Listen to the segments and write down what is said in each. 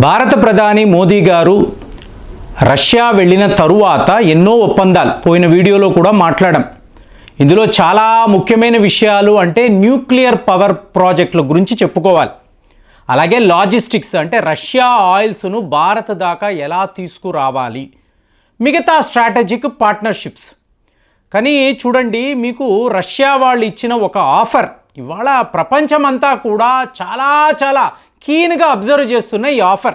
భారత ప్రధాని మోదీ గారు రష్యా వెళ్ళిన తరువాత ఎన్నో ఒప్పందాలు. పోయిన వీడియోలో కూడా మాట్లాడాం. ఇందులో చాలా ముఖ్యమైన విషయాలు అంటే న్యూక్లియర్ పవర్ ప్రాజెక్టుల గురించి చెప్పుకోవాలి. అలాగే లాజిస్టిక్స్ అంటే రష్యా ఆయిల్స్ను భారత్ దాకా ఎలా తీసుకురావాలి. మిగతా స్ట్రాటజిక్ పార్ట్నర్షిప్స్. కానీ చూడండి మీకు రష్యా వాళ్ళు ఇచ్చిన ఒక ఆఫర్. ఇవాళ ప్రపంచమంతా కూడా చాలా చాలా కీన్గా అబ్జర్వ్ చేస్తున్న ఈ ఆఫర్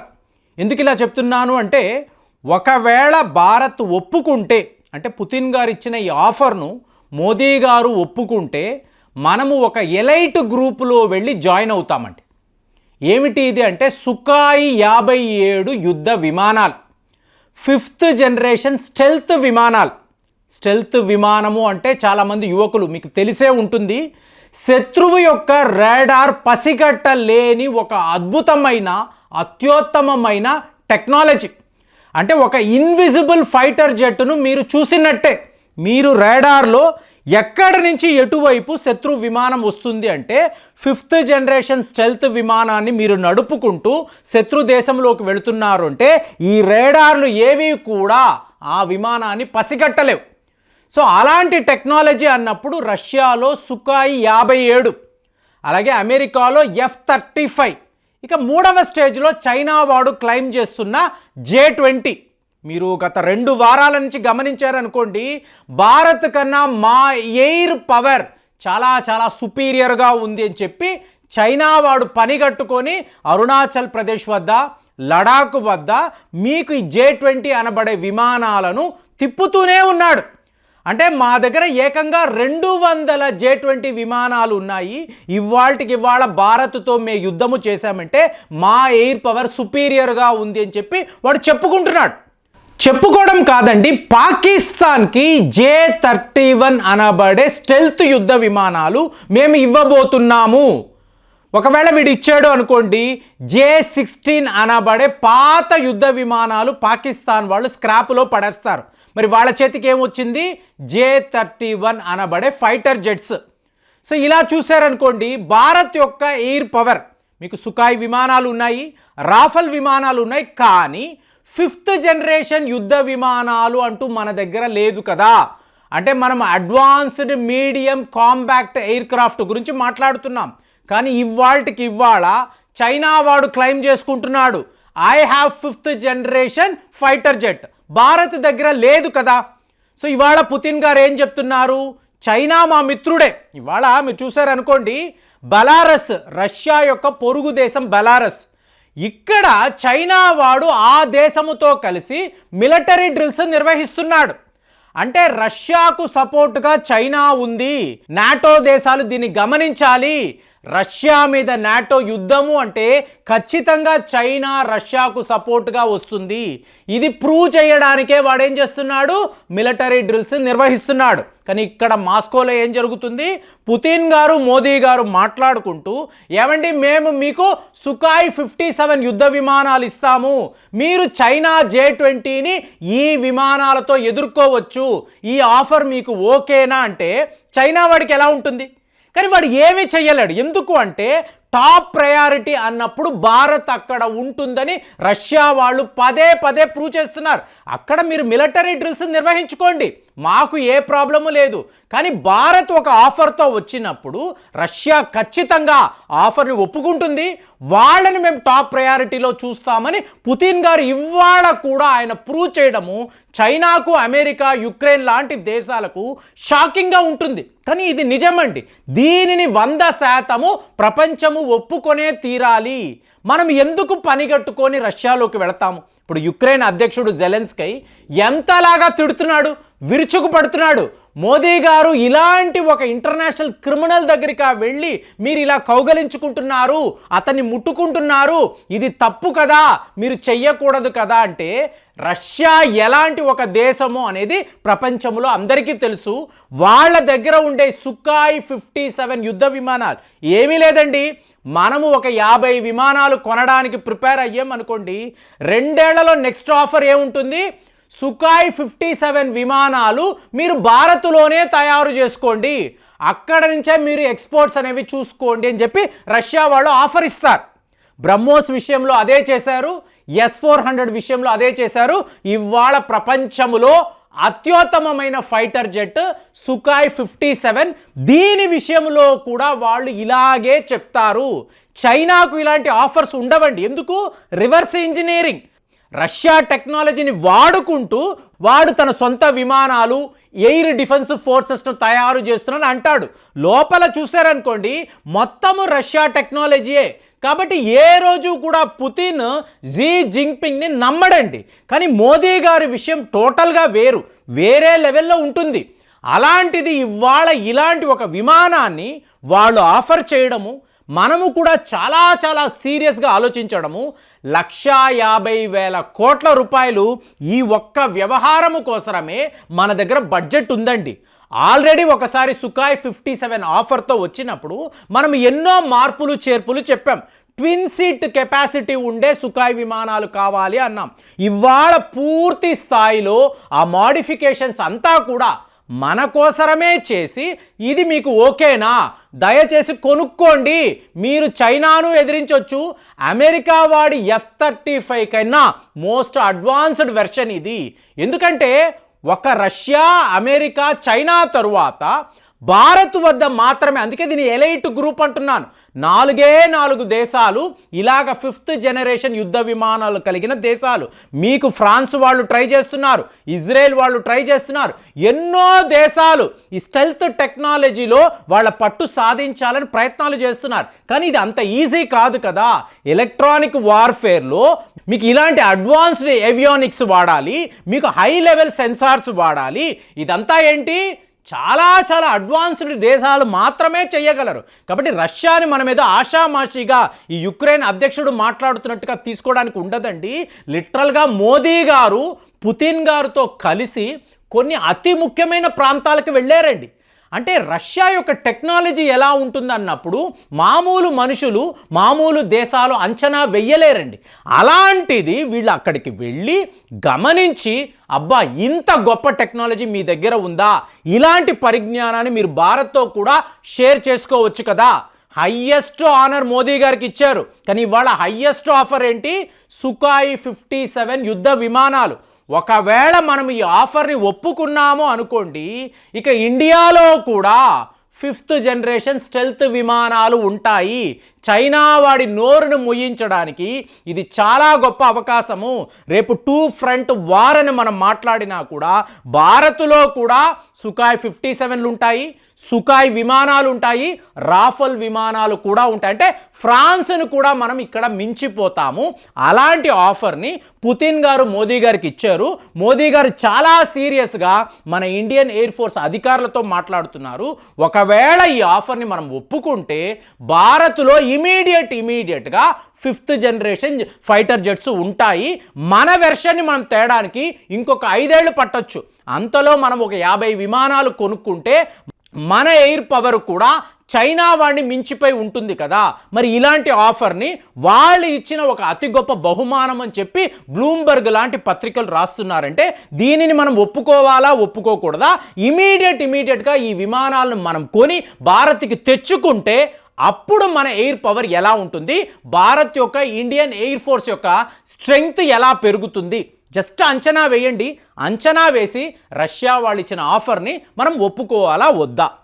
ఎందుకు ఇలా చెప్తున్నాను అంటే ఒకవేళ భారత్ ఒప్పుకుంటే అంటే పుతిన్ గారు ఇచ్చిన ఈ ఆఫర్ను మోదీ గారు ఒప్పుకుంటే మనము ఒక ఎలైట్ గ్రూపులో వెళ్ళి జాయిన్ అవుతామండి. ఏమిటి ఇది అంటే సుకాయి యాభై ఏడు యుద్ధ విమానాలు. ఫిఫ్త్ జనరేషన్ స్టెల్త్ విమానాలు. స్టెల్త్ విమానము అంటే చాలామంది యువకులు మీకు తెలిసే ఉంటుంది శత్రువు యొక్క రాడార్ పసిగట్టలేని ఒక అద్భుతమైన అత్యుత్తమమైన టెక్నాలజీ. అంటే ఒక ఇన్విజిబుల్ ఫైటర్ జెట్ను మీరు చూసినట్టే. మీరు రాడార్లో ఎక్కడి నుంచి ఎటువైపు శత్రు విమానం వస్తుంది అంటే ఫిఫ్త్ జనరేషన్ స్టెల్త్ విమానాన్ని మీరు నడుపుకుంటూ శత్రు దేశంలోకి వెళుతున్నారు అంటే ఈ రేడార్లు ఏవి కూడా ఆ విమానాన్ని పసిగట్టలేవు. సో అలాంటి టెక్నాలజీ అన్నప్పుడు రష్యాలో సుకాయి యాభై ఏడు అలాగే అమెరికాలో ఎఫ్ థర్టీ ఫైవ్. ఇక మూడవ స్టేజ్లో చైనా వాడు క్లైమ్ చేస్తున్న జే ట్వంటీ. మీరు గత రెండు వారాల నుంచి గమనించారనుకోండి భారత్ కన్నా మా ఎయిర్ పవర్ చాలా చాలా సుపీరియర్గా ఉంది అని చెప్పి చైనా వాడు పని కట్టుకొని అరుణాచల్ ప్రదేశ్ వద్ద లడాక్ వద్ద మీకు ఈ జే ట్వంటీ అనబడే విమానాలను తిప్పుతూనే ఉన్నాడు. అంటే మా దగ్గర ఏకంగా రెండు వందల జే ట్వంటీ విమానాలు ఉన్నాయి. ఇవాళకి ఇవాళ భారత్తో మే యుద్ధము చేశామంటే మా ఎయిర్ పవర్ సుపీరియర్గా ఉంది అని చెప్పి వాడు చెప్పుకుంటున్నాడు. చెప్పుకోవడం కాదండి పాకిస్తాన్కి జే థర్టీ వన్ అనబడే స్టెల్త్ యుద్ధ విమానాలు మేము ఇవ్వబోతున్నాము. ఒకవేళ వీడు ఇచ్చాడు అనుకోండి జే సిక్స్టీన్ అనబడే పాత యుద్ధ విమానాలు పాకిస్తాన్ వాళ్ళు స్క్రాప్లో పడేస్తారు. మరి వాళ్ళ చేతికి ఏమొచ్చింది? జే థర్టీ వన్ అనబడే ఫైటర్ జెట్స్ సో ఇలా చూశారనుకోండి భారత్ యొక్క ఎయిర్ పవర్ మీకు సుఖాయ్ విమానాలు ఉన్నాయి రాఫల్ విమానాలు ఉన్నాయి కానీ ఫిఫ్త్ జనరేషన్ యుద్ధ విమానాలు అంటూ మన దగ్గర లేదు కదా. అంటే మనం advanced medium compact aircraft గురించి మాట్లాడుతున్నాం. కానీ ఇవాళకి ఇవాళ చైనా వాడు క్లెయిమ్ చేసుకుంటున్నాడు. I have fifth generation fighter jet Bharat దగ్గర లేదు కదా. సో ఇవాళ పుతిన్ గారు ఏం చెప్తున్నారు? చైనా మా మిత్రుడే. ఇవాళ మీరు చూసారనుకోండి బలారస్ రష్యా యొక్క పొరుగు దేశం బలారస్. ఇక్కడ చైనా వాడు ఆ దేశముతో కలిసి మిలిటరీ డ్రిల్స్ నిర్వహిస్తున్నాడు. అంటే రష్యాకు సపోర్టుగా చైనా ఉంది. నాటో దేశాలు దీన్ని గమనించాలి. రష్యా మీద నాటో యుద్ధము అంటే ఖచ్చితంగా చైనా రష్యాకు సపోర్ట్గా వస్తుంది. ఇది ప్రూవ్ చేయడానికే వాడు ఏం చేస్తున్నాడు? మిలిటరీ డ్రిల్స్ నిర్వహిస్తున్నాడు. కానీ ఇక్కడ మాస్కోలో ఏం జరుగుతుంది? పుతిన్ గారు మోదీ గారు మాట్లాడుకుంటూ ఏమండి మేము మీకు సుకాయ్ ఫిఫ్టీ సెవెన్ యుద్ధ విమానాలు ఇస్తాము. మీరు చైనా జే ట్వంటీని ఈ విమానాలతో ఎదుర్కోవచ్చు. ఈ ఆఫర్ మీకు ఓకేనా? అంటే చైనా వాడికి ఎలా ఉంటుంది? కానీ వాడు ఏమీ చెయ్యలేడు. ఎందుకు అంటే టాప్ ప్రయారిటీ అన్నప్పుడు భారత్ అక్కడ ఉంటుందని రష్యా వాళ్ళు పదే పదే ప్రూవ్ చేస్తున్నారు. అక్కడ మీరు మిలిటరీ డ్రిల్స్ నిర్వహించుకోండి. మాకు ఏ ప్రాబ్లము లేదు. కానీ భారత్ ఒక ఆఫర్తో వచ్చినప్పుడు రష్యా ఖచ్చితంగా ఆఫర్ని ఒప్పుకుంటుంది. వాళ్ళని మేము టాప్ ప్రయారిటీలో చూస్తామని పుతిన్ గారు ఇవాళ కూడా ఆయన ప్రూవ్ చేయడము చైనాకు అమెరికా యుక్రెయిన్ లాంటి దేశాలకు షాకింగ్గా ఉంటుంది. కానీ ఇది నిజమండి. దీనిని వంద శాతము ప్రపంచము ఒప్పుకొనే తీరాలి. మనం ఎందుకు పనిగట్టుకొని రష్యాలోకి వెళతాము? ఇప్పుడు యుక్రెయిన్ అధ్యక్షుడు జెలెన్స్కై ఎంతలాగా తిడుతున్నాడు? విరుచుకు పడుతున్నాడు మోదీ గారు ఇలాంటి ఒక ఇంటర్నేషనల్ క్రిమినల్ దగ్గరికి వెళ్ళి మీరు ఇలా కౌగలించుకుంటున్నారు? అతన్ని ముట్టుకుంటున్నారు? ఇది తప్పు కదా? మీరు చెయ్యకూడదు కదా? అంటే రష్యా ఎలాంటి ఒక దేశము అనేది ప్రపంచంలో అందరికీ తెలుసు. వాళ్ళ దగ్గర ఉండే సుకాయ్ ఫిఫ్టీ సెవెన్ యుద్ధ విమానాలు. ఏమీ లేదండి. మనము ఒక యాభై విమానాలు కొనడానికి ప్రిపేర్ అయ్యాం అనుకోండి రెండేళ్ళలో నెక్స్ట్ ఆఫర్ ఏముంటుంది? సుకాయ్ ఫిఫ్టీ సెవెన్ విమానాలు మీరు భారత్లోనే తయారు చేసుకోండి. అక్కడ నుంచే మీరు ఎక్స్పోర్ట్స్ అనేవి చూసుకోండి అని చెప్పి రష్యా వాళ్ళు ఆఫర్ ఇస్తారు. బ్రహ్మోస్ విషయంలో అదే చేశారు ఎస్ ఫోర్ హండ్రెడ్ విషయంలో అదే చేశారు. ఇవాళ ప్రపంచంలో అత్యుత్తమమైన fighter jet Sukhoi fifty seven. దీని విషయంలో కూడా వాళ్ళు ఇలాగే చెప్తారు. చైనాకు ఇలాంటి ఆఫర్స్ ఉండవండి. ఎందుకు? Reverse engineering. రష్యా టెక్నాలజీని వాడుకుంటూ వాడు తన సొంత విమానాలు ఎయిర్ డిఫెన్స్ ఫోర్సెస్ను తయారు చేస్తున్నాను అంటాడు. లోపల చూశారనుకోండి మొత్తము రష్యా టెక్నాలజీయే. కాబట్టి ఏ రోజు కూడా పుతిన్ జీ జింగ్పింగ్ని నమ్మడండి. కానీ మోదీ గారి విషయం టోటల్గా వేరు వేరే లెవెల్లో ఉంటుంది. అలాంటిది ఇవాళ ఇలాంటి ఒక విమానాన్ని వాళ్ళు ఆఫర్ చేయడము మనము కూడా చాలా చాలా సీరియస్గా ఆలోచించడము లక్షా యాభై వేల కోట్ల రూపాయలు ఈ ఒక్క వ్యవహారము కోసరమే మన దగ్గర బడ్జెట్ ఉందండి. ఆల్రెడీ ఒకసారి సుకాయ్ ఫిఫ్టీ సెవెన్ ఆఫర్తో వచ్చినప్పుడు మనం ఎన్నో మార్పులు చేర్పులు చెప్పాం. ట్విన్ సీట్ కెపాసిటీ ఉండే సుకాయ్ విమానాలు కావాలి అన్నాం. ఇవాళ పూర్తి స్థాయిలో ఆ మాడిఫికేషన్స్ అంతా కూడా మన కోసరమే చేసి ఇది మీకు ఓకేనా? దయచేసి కొనుక్కోండి. మీరు చైనాను ఎదిరించవచ్చు అమెరికా వాడి ఎఫ్ థర్టీ ఫైవ్ కన్నా మోస్ట్ అడ్వాన్స్డ్ వెర్షన్ ఇది. ఎందుకంటే ఒక రష్యా అమెరికా చైనా తరువాత భారత్ వద్ద మాత్రమే అందుకే దీని ఎలైట్ గ్రూప్ అంటున్నాను. నాలుగే నాలుగు దేశాలు ఇలాగ ఫిఫ్త్ జనరేషన్ యుద్ధ విమానాలు కలిగిన దేశాలు. మీకు ఫ్రాన్స్ వాళ్ళు ట్రై చేస్తున్నారు ఇజ్రాయెల్ వాళ్ళు ట్రై చేస్తున్నారు. ఎన్నో దేశాలు ఈ స్టెల్త్ టెక్నాలజీలో వాళ్ళ పట్టు సాధించాలని ప్రయత్నాలు చేస్తున్నారు. కానీ ఇది అంత ఈజీ కాదు కదా. ఎలక్ట్రానిక్ వార్ఫేర్లో మీకు ఇలాంటి అడ్వాన్స్డ్ ఏవియానిక్స్ వాడాలి మీకు హై లెవెల్ సెన్సార్స్ వాడాలి. ఇదంతా ఏంటి? చాలా చాలా అడ్వాన్స్డ్ దేశాలు మాత్రమే చేయగలరు. కాబట్టి రష్యాని మన మీద ఆషామాషిగా ఈ యుక్రెయిన్ అధ్యక్షుడు మాట్లాడుతున్నట్టుగా తీసుకోవడానికి ఉండదండి. లిటరల్గా మోదీ గారు పుతిన్ గారితో కలిసి కొన్ని అతి ముఖ్యమైన ప్రాంతాలకు వెళ్ళారండి. అంటే రష్యా యొక్క టెక్నాలజీ ఎలా ఉంటుందన్నప్పుడు మామూలు మనుషులు మామూలు దేశాలు అంచనా వెయ్యలేరండి. అలాంటిది వీళ్ళు అక్కడికి వెళ్ళి గమనించి అబ్బా ఇంత గొప్ప టెక్నాలజీ మీ దగ్గర ఉందా? ఇలాంటి పరిజ్ఞానాన్ని మీరు భారత్తో కూడా షేర్ చేసుకోవచ్చు కదా? హయ్యెస్ట్ ఆనర్ మోదీ గారికి ఇచ్చారు. కానీ ఇవాళ హయ్యెస్ట్ ఆఫర్ ఏంటి? సుకాయి ఫిఫ్టీ సెవెన్ యుద్ధ విమానాలు. ఒకవేళ మనం ఈ ఆఫర్ని ఒప్పుకున్నాము అనుకోండి ఇక ఇండియాలో కూడా ఫిఫ్త్ జనరేషన్ స్టెల్త్ విమానాలు ఉంటాయి. చైనా వాడి నోరును ముయించడానికి ఇది చాలా గొప్ప అవకాశము. రేపు టూ ఫ్రంట్ వార్ అని మనం మాట్లాడినా కూడా భారత్లో కూడా సుకాయ్ ఫిఫ్టీ సెవెన్లు ఉంటాయి సుకాయ్ విమానాలు ఉంటాయి రాఫల్ విమానాలు కూడా ఉంటాయి. అంటే ఫ్రాన్స్ను కూడా మనం ఇక్కడ మించిపోతాము. అలాంటి ఆఫర్ని పుతిన్ గారు మోదీ గారికి ఇచ్చారు. మోదీ గారు చాలా సీరియస్గా మన ఇండియన్ ఎయిర్ ఫోర్స్ అధికారులతో మాట్లాడుతున్నారు. ఒక ఒకవేళ ఈ ఆఫర్ని మనం ఒప్పుకుంటే భారత్లో ఇమీడియట్ ఇమీడియట్గా ఫిఫ్త్ జనరేషన్ ఫైటర్ జెట్స్ ఉంటాయి. మన వెర్షన్ని మనం తేడానికి ఇంకొక ఐదేళ్ళు పట్టొచ్చు. అంతలో మనం ఒక యాభై విమానాలు కొనుక్కుంటే మన ఎయిర్ పవర్ కూడా చైనా వాడిని మించిపోయి ఉంటుంది కదా. మరి ఇలాంటి ఆఫర్ని వాళ్ళు ఇచ్చిన ఒక అతి గొప్ప బహుమానం అని చెప్పి బ్లూంబర్గ్ లాంటి పత్రికలు రాస్తున్నారంటే దీనిని మనం ఒప్పుకోవాలా ఒప్పుకోకూడదా? ఇమీడియట్ ఇమీడియట్గా ఈ విమానాలను మనం కొని భారత్కి తెచ్చుకుంటే అప్పుడు మన ఎయిర్ పవర్ ఎలా ఉంటుంది? భారత్ యొక్క ఇండియన్ ఎయిర్ ఫోర్స్ యొక్క స్ట్రెంగ్త్ ఎలా పెరుగుతుంది? జస్ట్ అంచనా వేయండి. అంచనా వేసి రష్యా వాళ్ళు ఇచ్చిన ఆఫర్ని మనం ఒప్పుకోవాలా వద్దా?